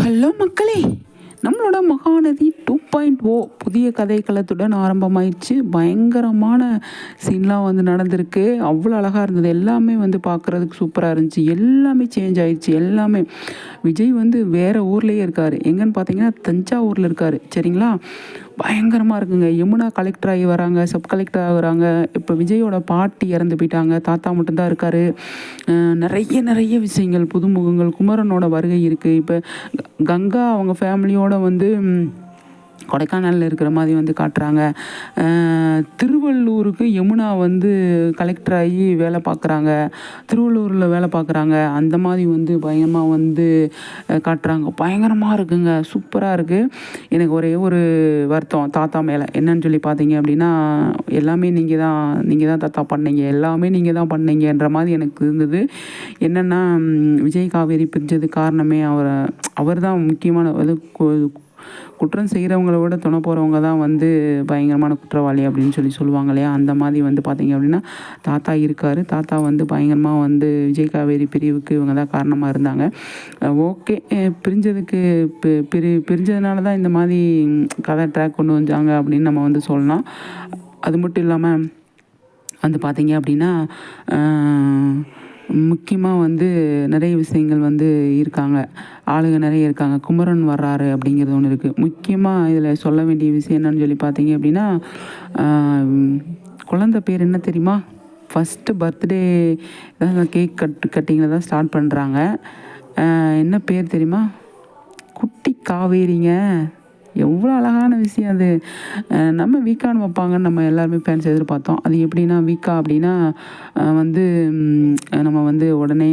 Hello மக்களே நம்மளோட Mahanadi two point ஓ புதிய கதைக்களத்துடன் ஆரம்பமாயிடுச்சு. பயங்கரமான சீன்லாம் வந்து நடந்திருக்கு. அவ்வளோ அழகாக இருந்தது. எல்லாமே வந்து பார்க்குறதுக்கு சூப்பராக இருந்துச்சு. எல்லாமே சேஞ்ச் ஆயிடுச்சு. எல்லாமே. விஜய் வந்து வேறு ஊர்லேயே இருக்கார். எங்கன்னு பார்த்தீங்கன்னா தஞ்சாவூரில் இருக்கார். சரிங்களா? பயங்கரமாக இருக்குங்க. யமுனா கலெக்டர் ஆகி வராங்க சப் கலெக்டர் ஆகுறாங்க. இப்போ விஜயோட பாட்டி இறந்து போயிட்டாங்க. தாத்தா மட்டும்தான் இருக்கார். நிறைய நிறைய விஷயங்கள் புதுமுகங்கள் குமரனோட வருகை இருக்குது இப்போ கங்கா அவங்க ஃபேமிலியோட வந்து கொடைக்கானலில் இருக்கிற மாதிரி வந்து காட்டுறாங்க. திருவள்ளூருக்கு யமுனா வந்து கலெக்டர் ஆகி வேலை பார்க்குறாங்க. திருவள்ளூரில் வேலை பார்க்குறாங்க. அந்த மாதிரி வந்து பயங்கரமாக வந்து காட்டுறாங்க. பயங்கரமாக இருக்குங்க. சூப்பராக இருக்குது எனக்கு ஒரே ஒரு வருத்தம். தாத்தா மேலே. என்னன்னு சொல்லி பார்த்தீங்க அப்படின்னா எல்லாமே நீங்கள் தான் நீங்கள் தான் தாத்தா பண்ணீங்க. எல்லாமே நீங்கள் தான் பண்ணீங்கன்ற மாதிரி எனக்கு இருந்தது. என்னென்னா விஜய் காவேரி பிரிஞ்சது காரணமே அவரை அவர் தான் முக்கியமான அது குற்றம் செய்கிறவங்கள விட துணை போகிறவங்க தான் வந்து பயங்கரமான குற்றவாளி அப்படின்னு சொல்லி சொல்லுவாங்க இல்லையா? அந்த மாதிரி வந்து பார்த்தீங்க அப்படின்னா தாத்தா இருக்கார். தாத்தா வந்து பயங்கரமாக வந்து விஜய் காவேரி பிரிவுக்கு இவங்க தான் காரணமாக இருந்தாங்க. ஓகே. பிரிஞ்சதுக்கு பி- பிரி பிரிஞ்சதுனால தான் இந்த மாதிரி கதை ட்ராக் கொண்டு வந்தாங்க அப்படின்னு நம்ம வந்து சொல்லலாம். அது மட்டும் இல்லாமல் வந்து பார்த்தீங்க அப்படின்னா முக்கியமாக வந்து நிறைய விஷயங்கள் வந்து இருக்காங்க. ஆளுங்க நிறைய இருக்காங்க. குமரன் வர்றாரு அப்படிங்கிறது ஒன்று இருக்குது முக்கியமாக இதில் சொல்ல வேண்டிய விஷயம் என்னன்னு சொல்லி பார்த்தீங்க அப்படின்னா குழந்தை பேர் என்ன தெரியுமா? ஃபஸ்ட்டு பர்த்டே கேக் கட் கட்டிங்கில் தான் ஸ்டார்ட் பண்ணுறாங்க என்ன பேர் தெரியுமா? குட்டி காவேரிங்க. எவ்வளோ அழகான விஷயம் அது. நம்ம வீக்கான்னு வைப்பாங்கன்னு நம்ம எல்லாருமே ஃபேன்ஸ் எதிர்பார்த்தோம். அது எப்படின்னா வீக்கா அப்படின்னா வந்து நம்ம வந்து உடனே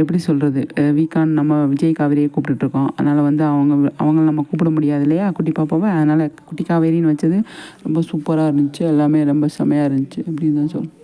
எப்படி சொல்கிறது வீக்கான் நம்ம விஜய் காவேரியை கூப்பிட்டுட்ருக்கோம் அதனால் வந்து அவங்க அவங்கள நம்ம கூப்பிட முடியாது இல்லையா? குட்டி பாப்பாவை. அதனால் குட்டி காவேரின்னு வச்சது ரொம்ப சூப்பராக இருந்துச்சு. எல்லாமே ரொம்ப செமையாக இருந்துச்சு அப்படின்னு தான் சொல்லணும்